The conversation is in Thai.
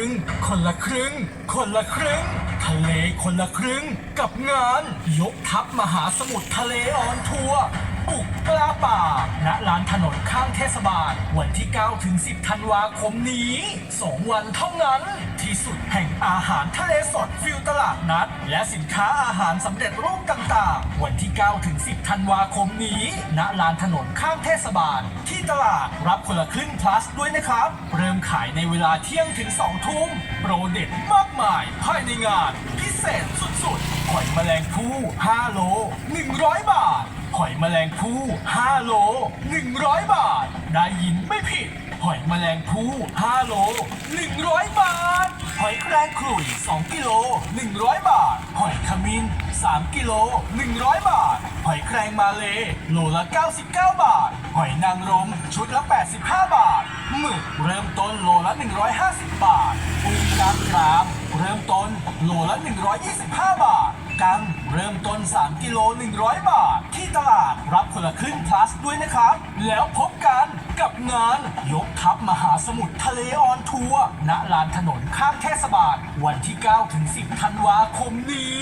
รึ่ง คนละครึ่ง คนละครึ่ง ทะเลคนละครึ่ง กับงาน ยกทัพมหาสมุทรทะเลออนทัวร์บุกปลาป่า ณร้านถนนข้างเทศบาล วันที่ 9 ถึง 10 ธันวาคมนี้ 2 วันเท่านั้น ที่สุดแห่งอาหารทะเลสดฟิลตลาดนัด และสินค้าอาหารสำเร็จรูปต่างๆ วันที่ 9 ถึง 10 ธันวาคมนี้ ณลานถนนข้างเทศบาล ที่ตลาดรับคนละครึ่ง plus ด้วยนะครับ เริ่มขายในเวลาเที่ยงถึง 2 ทุ่มโปรเด็ดมากมาย ภายในงาน พิเศษสุดๆหอยแมลงภู่5โล 100 บาทหอยแมลงภู่5โล 100 บาท ได้ยินไม่ผิดหอยแมลงภู่5โล 100 บาท หอยแครงขลุ่ย2กิโล100 บาท หอยขมิ้น3กิโล100 บาท หอยแครงมาเลโลละ 99 บาท หอยนางรมชุดละ 85 บาทหมึกเริ่มต้นโลละ 150 บาทปูกามกราม เริ่มต้นโลละ 125 บาทกังเริ่มต้น 3 กิโล 100 บาท ที่ตลาดรับคนละครึ่ง plus ด้วยนะครับ แล้วพบกัน กับงาน ยกทัพมหาสมุทรทะเลออนทัวร์ณลานถนนข้างเทศบาล วันที่ 9 ถึง 10 ธันวาคมนี้